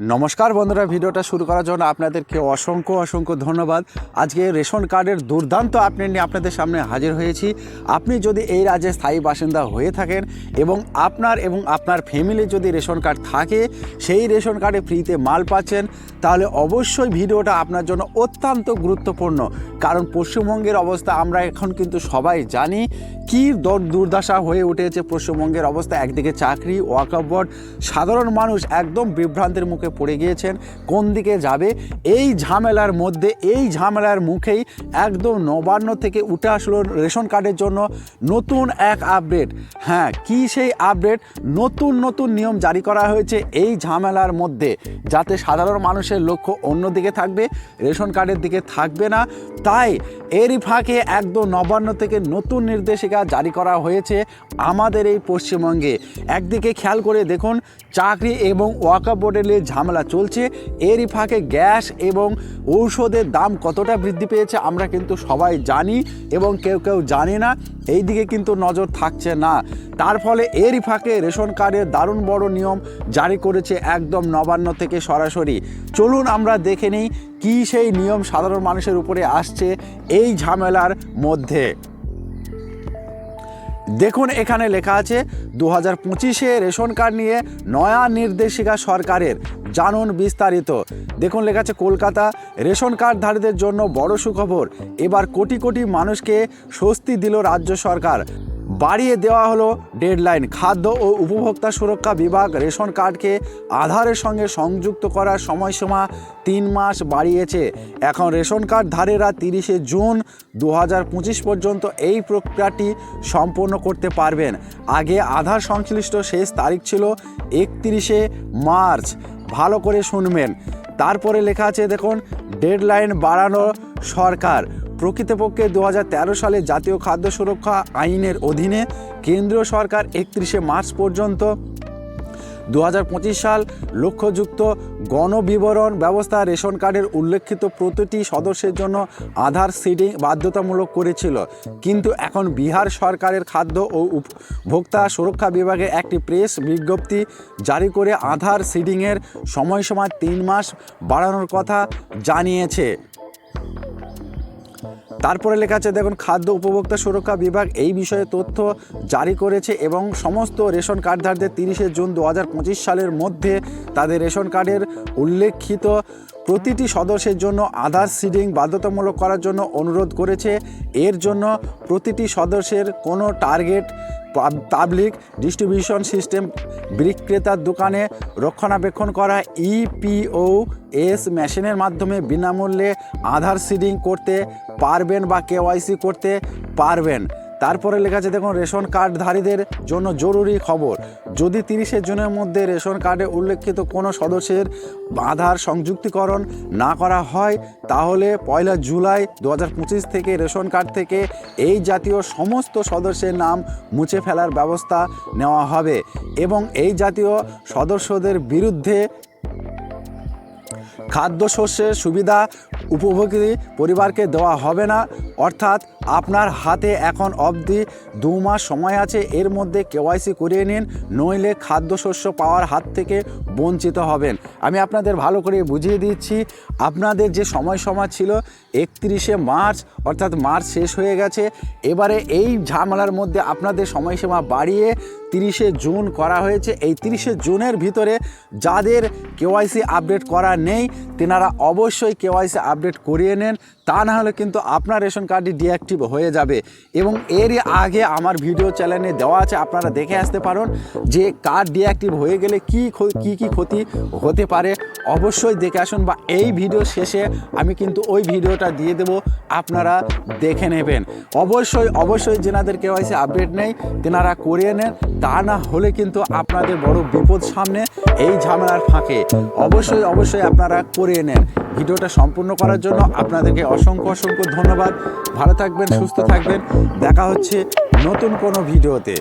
নমস্কার বন্ধুরা, ভিডিওটা শুরু করার জন্য আপনাদেরকে অসংখ্য অসংখ্য ধন্যবাদ। আজকে রেশন কার্ডের দুর্দান্ত আপডেট নিয়ে আপনাদের সামনে হাজির হয়েছি। আপনি যদি এই রাজ্যে স্থায়ী বাসিন্দা হয়ে থাকেন এবং আপনার এবং আপনার ফ্যামিলির যদি রেশন কার্ড থাকে, সেই রেশন কার্ডে ফ্রিতে মাল পাচ্ছেন, তাহলে অবশ্যই ভিডিওটা আপনার জন্য অত্যন্ত গুরুত্বপূর্ণ। কারণ পশ্চিমবঙ্গের অবস্থা আমরা এখন কিন্তু সবাই জানি, কি দর- দুর্দশা হয়ে উঠেছে পশ্চিমবঙ্গের অবস্থা। একদিকে চাকরি ওয়াকআপ বোর্ড, সাধারণ মানুষ একদম বিভ্রান্তের মুখে পড়ে গিয়েছেন, কোন দিকে যাবে? এই ঝামেলার মধ্যে, এই ঝামেলার মুখেই একদম নবান্ন থেকে উঠে আসলো রেশন কার্ডের জন্য নতুন এক আপডেট। হ্যাঁ কি সেই আপডেট? নতুন নতুন নিয়ম জারি করা হয়েছে এই ঝামেলার মধ্যে। যাতে সাধারণ মানুষের লক্ষ্য অন্যদিকে থাকবে, রেশন কার্ডের দিকে থাকবে না। তাই এরই ফাঁকে একদম নবান্ন থেকে নতুন নির্দেশিকা জারি করা হয়েছে আমাদের এই পশ্চিমবঙ্গে। একদিকে খেয়াল করে দেখুন, চাকরি এবং ওয়াকা বোর্ডের ঝামেলা চলছে। এরই ফাঁকে গ্যাস এবং ঔষধের দাম কতটা বৃদ্ধি পেয়েছে আমরা কিন্তু সবাই জানি এবং কেউ কেউ জানে না। এই দিকে কিন্তু নজর থাকছে না। তার ফলে এরই ফাঁকে রেশন কার্ডের দারুণ বড় নিয়ম জারি করেছে একদম নবান্ন থেকে সরাসরি। চলুন আমরা দেখে নিই কী সেই নিয়ম সাধারণ মানুষের উপরে আসছে এই ঝামেলার মধ্যে। দেখুন এখানে লেখা আছে, দু হাজার পঁচিশে রেশন কার্ড নিয়ে নয়া নির্দেশিকা সরকারের। জানুন বিস্তারিত। দেখুন লেখা আছে কলকাতা, রেশন কার্ডধারীদের জন্য বড় সুখবর। এবার কোটি কোটি মানুষকে স্বস্তি দিল রাজ্য সরকার। বাড়িয়ে দেওয়া হলো ডেডলাইন। খাদ্য ও উপভোক্তা সুরক্ষা বিভাগ রেশন কার্ডকে আধারের সঙ্গে সংযুক্ত করার সময়সীমা তিন মাস বাড়িয়েছে। এখন রেশন কার্ড ধারেরা তিরিশে জুন দু হাজার পঁচিশ পর্যন্ত এই প্রক্রিয়াটি সম্পন্ন করতে পারবেন। আগে আধার সংশ্লিষ্ট শেষ তারিখ ছিল একত্রিশে মার্চ। ভালো করে শুনবেন। তারপরে লেখা আছে, দেখুন ডেডলাইন বাড়ানো সরকার। প্রকৃতপক্ষে দু হাজার তেরো সালে জাতীয় খাদ্য সুরক্ষা আইনের অধীনে কেন্দ্রীয় সরকার একত্রিশে মার্চ পর্যন্ত দু হাজার পঁচিশ সাল লক্ষ্যযুক্ত গণবিবরণ ব্যবস্থা রেশন কার্ডের উল্লেখিত প্রতিটি সদস্যের জন্য আধার সিডিং বাধ্যতামূলক করেছিল। কিন্তু এখন বিহার সরকারের খাদ্য ও উপভোক্তা সুরক্ষা বিভাগে একটি প্রেস বিজ্ঞপ্তি জারি করে আধার সিডিংয়ের সময়সীমা তিন মাস বাড়ানোর কথা জানিয়েছে। তারপরে লেখা আছে, দেখুন, খাদ্য উপভোক্তা সুরক্ষা বিভাগ এই বিষয়ে তথ্য জারি করেছে এবং সমস্ত রেশন কার্ডধারদের তিরিশে জুন দু হাজার পঁচিশ সালের মধ্যে তাদের রেশন কার্ডের উল্লেখিত প্রতিটি সদস্যের জন্য আধার সিডিং বাধ্যতামূলক করার জন্য অনুরোধ করেছে। এর জন্য প্রতিটি সদস্যের কোনো টার্গেট পাবলিক ডিস্ট্রিবিউশন সিস্টেম বিক্রেতার দোকানে রক্ষণাবেক্ষণ করা ইপিও এস মেশিনের মাধ্যমে বিনামূল্যে আধার সিডিং করতে পারবেন বা কেওয়াইসি করতে পারবেন। তারপরে লেখা আছে, দেখুন, রেশন কার্ডধারীদের জন্য জরুরি খবর। যদি তিরিশে জুনের মধ্যে রেশন কার্ডে উল্লেখিত কোনো সদস্যের আধার সংযুক্তিকরণ না করা হয়, তাহলে পয়লা জুলাই দু হাজার পঁচিশ থেকে রেশন কার্ড থেকে এই জাতীয় সমস্ত সদস্যের নাম মুছে ফেলার ব্যবস্থা নেওয়া হবে এবং এই জাতীয় সদস্যদের বিরুদ্ধে খাদ্যশস্যের সুবিধা উপভোগী পরিবারকে দেওয়া হবে না। অর্থাৎ আপনার হাতে এখন অবধি দু মাস সময় আছে, এর মধ্যে কেওয়াইসি করিয়ে নিন, নইলে খাদ্যশস্য পাওয়ার হাত থেকে বঞ্চিত হবেন। আমি আপনাদের ভালো করে বুঝিয়ে দিচ্ছি, আপনাদের যে সময় সময় ছিল একত্রিশে মার্চ, অর্থাৎ মার্চ শেষ হয়ে গেছে, এবারে এই ঝামেলার মধ্যে আপনাদের সময়সীমা বাড়িয়ে তিরিশে জুন করা হয়েছে। এই তিরিশে জুনের ভিতরে যাদের কেওয়াইসি আপডেট করা নেই, তেনারা অবশ্যই কেওয়াইসি আপডেট করিয়ে নেন। তা না হলে কিন্তু আপনার রেশন কার্ডটি ডিঅ্যাক্টিভ হয়ে যাবে। এবং এর আগে আমার ভিডিও চ্যানেলে দেওয়া আছে, আপনারা দেখে আসতে পারেন যে কার্ড ডিঅ্যাক্টিভ হয়ে গেলে কী কী কী ক্ষতি হতে পারে। অবশ্যই দেখে আসুন বা এই ভিডিও শেষে আমি কিন্তু ওই ভিডিওটা দিয়ে দেব, আপনারা দেখে নেবেন। অবশ্যই অবশ্যই যেনাদের কেওয়াইসি আপডেট নেই, তেনারা করিয়ে নেন, তা না হলে কিন্তু আপনাদের বড় বিপদ সামনে এই ঝামেলার ফাঁকে। অবশ্যই অবশ্যই আপনারা করিয়ে নেন। ভিডিওটা সম্পূর্ণ করার জন্য আপনাদেরকে অসংখ্য অসংখ্য ধন্যবাদ। ভালো থাকবেন সুস্থ থাকবেন। দেখা হচ্ছে নতুন কোনো ভিডিওতে।